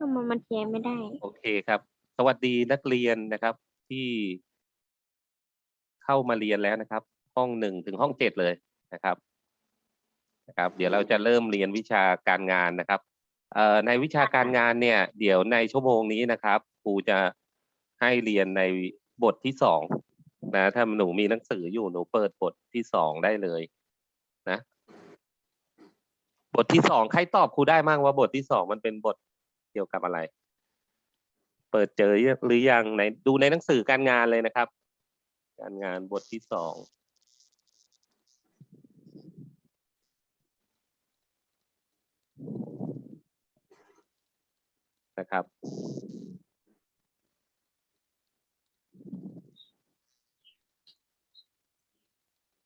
ทำไมมันแชร์ไม่ได้ โอเคครับ สวัสดีนักเรียนนะครับที่เข้ามาเรียนแล้วนะครับ ห้องหนึ่งถึงห้องเจ็ดเลยนะครับนะครับ เดี๋ยวเราจะเริ่มเรียนวิชาการงานนะครับเอ่อในวิชาการงานเนี่ย เดี๋ยวในชั่วโมงนี้นะครับครูจะให้เรียนในบทที่สองนะถ้าหนูมีหนังสืออยู่หนูเปิดบทที่สองได้เลยนะ บทที่สองใครตอบครูได้มั่งว่าบทที่สองมันเป็นบท เกี่ยวกับอะไร เปิดเจอหรือยังในดูในหนังสือการงานเลยนะครับ การงานบทที่สองนะครับ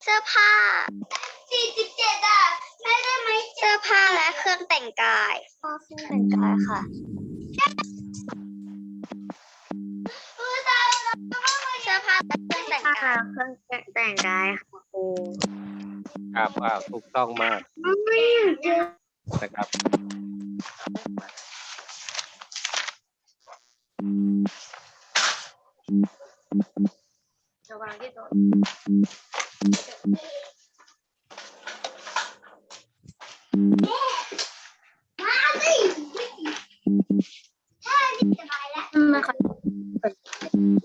เสื้อผ้า47อะได้ สื้อผ้าและเครื่องแต่งกายอ๋อเครื่องแต่งกายค่ะเสื้อผ้าและเครื่องแต่งกายเครื่องแต่งกายค่ะครูครับอ่าถูกต้องมากนะครับระวังที่โต๊ะมาสิถ้านี่สบายแล้วมันเขา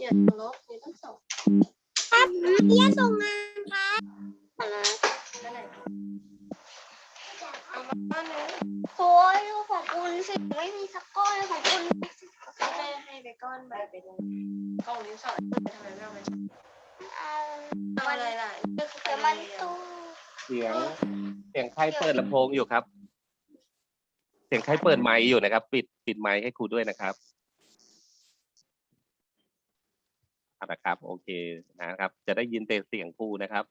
อย่าลบอย่าต้องส่งครับอย่าส่งงานครับอะไรโอ้ยดูของคุณสิไม่มีสักก้อนเลยของคุณแม่ให้ไปก้อนใบไปลงกล้องนี้สอนทำไมไม่เอาไปเอาทำอะไรล่ะเดี๋ยวมันตู้เสียงเสียงใครเปิดลำโพงอยู่ครับ เสียงใครเปิดไมค์อยู่นะครับ ปิดปิดไมค์ให้ครูด้วยนะครับเอา นะครับ โอเคนะครับ จะได้ยินแต่เสียงครูนะครับ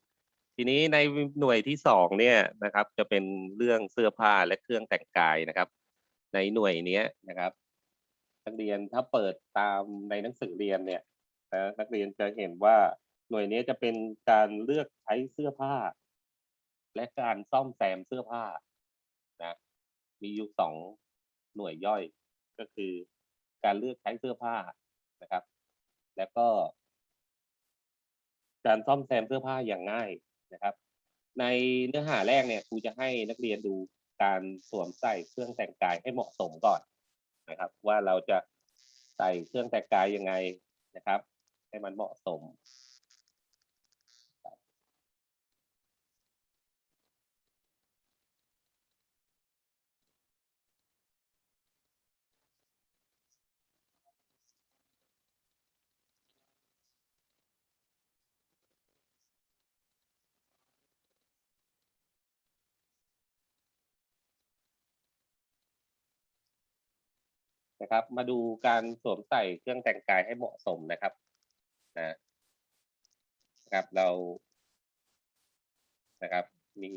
ทีนี้ในหน่วยที่สองเนี่ยนะครับ จะเป็นเรื่องเสื้อผ้าและเครื่องแต่งกายนะครับ ในหน่วยเนี้ยนะครับ นักเรียนถ้าเปิดตามในหนังสือเรียนเนี่ยนะนักเรียนจะเห็นว่าหน่วยนี้จะเป็นการเลือกใช้เสื้อผ้า และการซ่อมแซมเสื้อผ้านะมีอยู่สองหน่วยย่อยก็คือการเลือกใช้เสื้อผ้านะครับ แล้วก็ การซ่อมแซมเสื้อผ้าอย่างง่ายนะครับ ในเนื้อหาแรกเนี่ยครูจะให้นักเรียนดูการสวมใส่เครื่องแต่งกายให้เหมาะสมก่อนนะครับ ว่าเราจะใส่เครื่องแต่งกายยังไงนะครับ ให้มันเหมาะสม นะครับ มาดูการสวมใส่เครื่องแต่งกายให้เหมาะสมนะครับนะครับเรานะครับ มี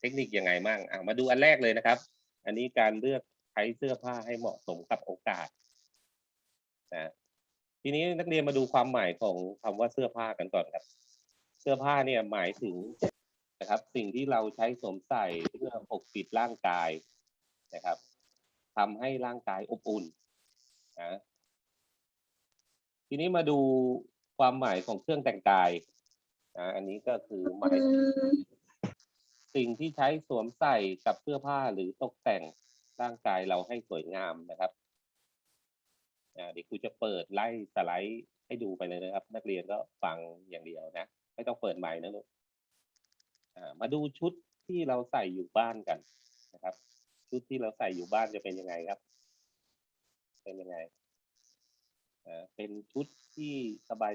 เทคนิคยังไงบ้างอะมาดูอันแรกเลยนะครับ อันนี้การเลือกใช้เสื้อผ้าให้เหมาะสมกับโอกาสนะทีนี้นักเรียนมาดูความหมายของคำว่าเสื้อผ้ากันก่อนครับ เสื้อผ้าเนี่ยหมายถึงนะครับ สิ่งที่เราใช้สวมใส่เพื่อปกปิดร่างกายนะครับ ทำให้ร่างกายอบอุ่นนะทีนี้มาดูความหมายของเครื่องแต่งกายนะอันนี้ก็คือหมายถึงสิ่งที่ใช้สวมใส่กับเสื้อผ้าหรือตกแต่งร่างกายเราให้สวยงามนะครับอ่าเดี๋ยวครูจะเปิดไล่สไลด์ให้ดูไปเลยนะครับ นักเรียนก็ฟังอย่างเดียวนะ ไม่ต้องเปิดไมค์นะลูกอ่ามาดูชุดที่เราใส่อยู่บ้านกันนะครับ ชุดที่เราใส่อยู่บ้านจะเป็นยังไงครับ เป็นยังไงอ่าเป็นชุดที่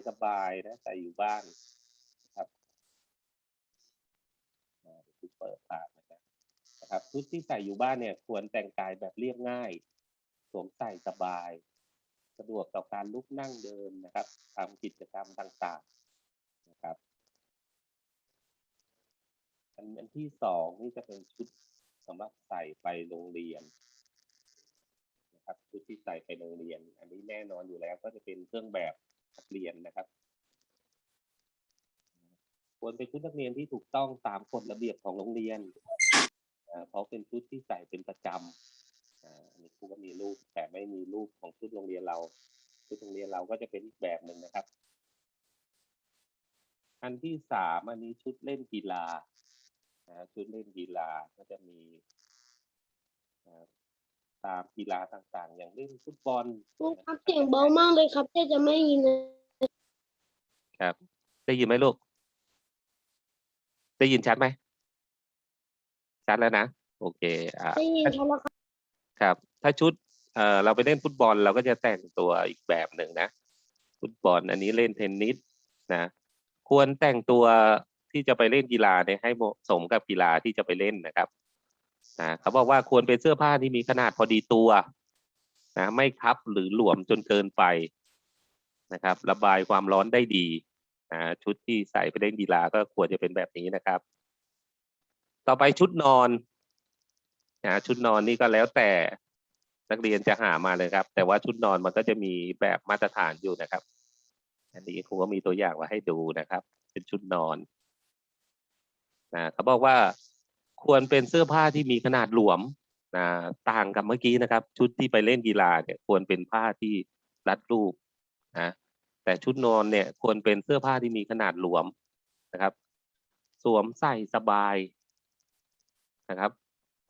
สบายๆนะใส่อยู่บ้านนะครับอ่าเดี๋ยวครูเปิดภาพนะครับนะครับชุดที่ใส่อยู่บ้านเนี่ย ควรแต่งกายแบบเรียบง่ายสวมใส่สบาย สะดวกต่อการลุกนั่งเดินนะครับทำกิจกรรมต่างๆนะครับ อันที่สองนี่จะเป็นชุด สำหรับใส่ไปโรงเรียนนะครับชุดที่ใส่ไปโรงเรียน อันนี้แน่นอนอยู่แล้วก็จะเป็นเครื่องแบบนักเรียนนะครับควรเป็นชุดนักเรียนที่ถูกต้องตามกฎระเบียบของโรงเรียนอ่าเพราะเป็นชุดที่ใส่เป็นประจำอ่าอันนี้ครูก็มีรูปแต่ไม่มีรูปของชุดโรงเรียนเรา ชุดโรงเรียนเราก็จะเป็นอีกแบบหนึ่งนะครับ อันที่สามอันนี้ชุดเล่นกีฬา นะชุดเล่นกีฬาก็จะมีนะตามกีฬาต่างๆ อย่างเล่นฟุตบอลครูครับเสียงเบามากเลยครับแต่จะไม่ยินเลยครับ ได้ยินไหมลูก ได้ยินชัดไหมชัดแล้วนะ โอเคอ่าได้ยินเขาแล้วครับครับ ถ้าชุดเอ่อเราไปเล่นฟุตบอลเราก็จะแต่งตัวอีกแบบหนึ่งนะ ฟุตบอลอันนี้เล่นเทนนิสนะ ควรแต่งตัว ที่จะไปเล่นกีฬาเนี่ยให้เหมาะสมกับกีฬาที่จะไปเล่นนะครับนะเขาบอกว่าควรเป็นเสื้อผ้าที่มีขนาดพอดีตัวนะไม่คับหรือหลวมจนเกินไปนะครับ ระบายความร้อนได้ดีนะชุดที่ใส่ไปเล่นกีฬาก็ควรจะเป็นแบบนี้นะครับ ต่อไปชุดนอนนะชุดนอนนี่ก็แล้วแต่นักเรียนจะหามาเลยครับ แต่ว่าชุดนอนมันก็จะมีแบบมาตรฐานอยู่นะครับ อันนี้ครูก็มีตัวอย่างมาให้ดูนะครับ เป็นชุดนอน นะเขาบอกว่าควรเป็นเสื้อผ้าที่มีขนาดหลวมนะต่างกับเมื่อกี้นะครับ ชุดที่ไปเล่นกีฬาเนี่ยควรเป็นผ้าที่รัดรูปนะแต่ชุดนอนเนี่ยควรเป็นเสื้อผ้าที่มีขนาดหลวมนะครับ สวมใส่สบายนะครับ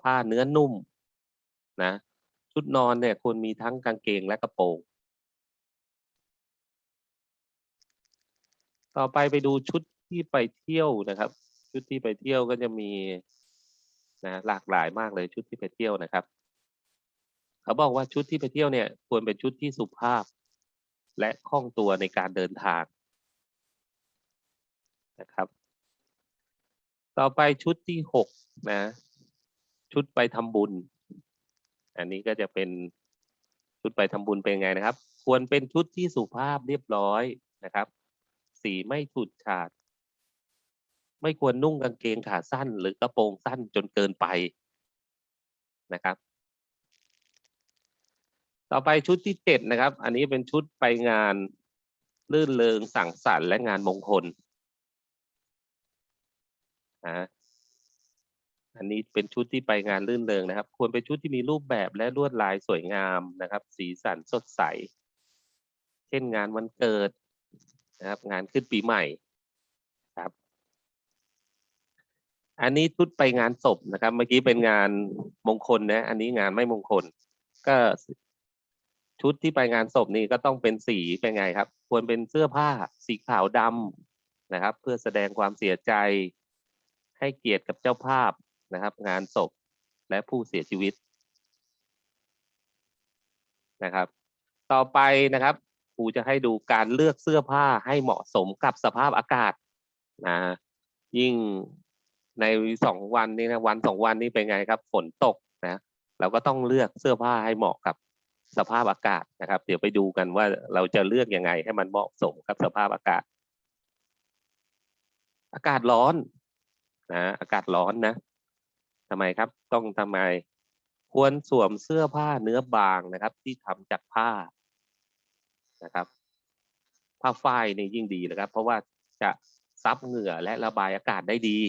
ผ้าเนื้อนุ่มนะชุดนอนเนี่ยควรมีทั้งกางเกงและกระโปรงต่อไปไปดูชุดที่ไปเที่ยวนะครับ ชุดที่ไปเที่ยวก็จะมีนะหลากหลายมากเลยชุดที่ไปเที่ยวนะครับ เขาบอกว่าชุดที่ไปเที่ยวเนี่ย ควรเป็นชุดที่สุภาพ และคล่องตัวในการเดินทางนะครับ ต่อไปชุดที่หกนะ ชุดไปทำบุญ อันนี้ก็จะเป็นชุดไปทำบุญเป็นไงนะครับ ควรเป็นชุดที่สุภาพเรียบร้อยนะครับ สีไม่ฉูดฉาด ไม่ควรนุ่งกางเกงขาสั้น หรือกระโปรงสั้นจนเกินไปนะครับ ต่อไปชุดที่เจ็ดนะครับ อันนี้เป็นชุดไปงานลื่นเริงสังสรรค์และงานมงคลอันนี้เป็นชุดที่ไปงานลื่นเริงนะครับ ควรเป็นชุดที่มีรูปแบบและลวดลายสวยงามนะครับ สีสันสดใส เช่นงานวันเกิดนะครับ งานขึ้นปีใหม่ครับ อันนี้ชุดไปงานศพนะครับ เมื่อกี้เป็นงานมงคลนะ อันนี้งานไม่มงคล ก็ชุดที่ไปงานศพนี่ก็ต้องเป็นสีเป็นไงครับ ควรเป็นเสื้อผ้าสีขาวดำนะครับ เพื่อแสดงความเสียใจ ให้เกียรติกับเจ้าภาพนะครับ งานศพและผู้เสียชีวิตนะครับ ต่อไปนะครับครูจะให้ดูการเลือกเสื้อผ้าให้เหมาะสมกับสภาพอากาศนะยิ่ง ในสองวันนี้นะวันสองวันนี้เป็นไงครับ ฝนตกนะเราก็ต้องเลือกเสื้อผ้าให้เหมาะกับสภาพอากาศนะครับ เดี๋ยวไปดูกันว่าเราจะเลือกยังไงให้มันเหมาะสมกับสภาพอากาศ อากาศร้อนนะอากาศร้อนนะทำไมครับต้องทำไมควรสวมเสื้อผ้าเนื้อบางนะครับ ที่ทำจากผ้านะครับ ผ้าฝ้ายนี่ยิ่งดีนะครับ เพราะว่าจะซับเหงื่อและระบายอากาศได้ดี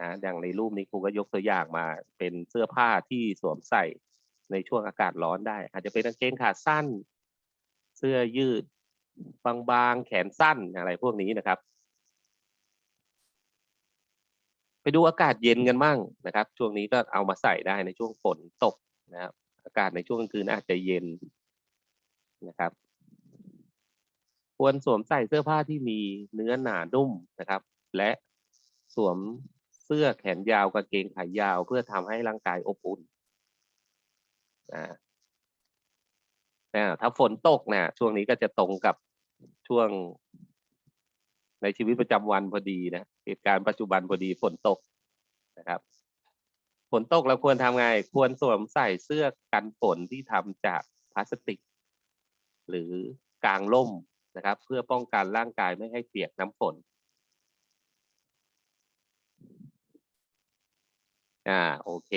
นะอย่างในรูปนี้ครูก็ยกตัวอย่างมา เป็นเสื้อผ้าที่สวมใส่ในช่วงอากาศร้อนได้ อาจจะเป็นกางเกงขาสั้น เสื้อยืดบางๆแขนสั้นอะไรพวกนี้นะครับ ไปดูอากาศเย็นกันบ้างนะครับ ช่วงนี้ก็เอามาใส่ได้ในช่วงฝนตกนะครับ อากาศในช่วงกลางคืนอาจจะเย็นนะครับควรสวมใส่เสื้อผ้าที่มีเนื้อหนานุ่มนะครับ และสวม สื้อแขนยาวกางเกงขายาว เพื่อทำให้ร่างกายอบอุ่นนะนะถ้าฝนตกเนี่ยช่วงนี้ก็จะตรงกับช่วงในชีวิตประจำวันพอดีนะเหตุการณ์ปัจจุบันพอดีฝนตกนะครับฝนตกเราควรทำไง ควรสวมใส่เสื้อกันฝนที่ทำจากพลาสติก หรือกางร่มนะครับ เพื่อป้องกันร่างกายไม่ให้เปียกน้ำฝน อ่าโอเค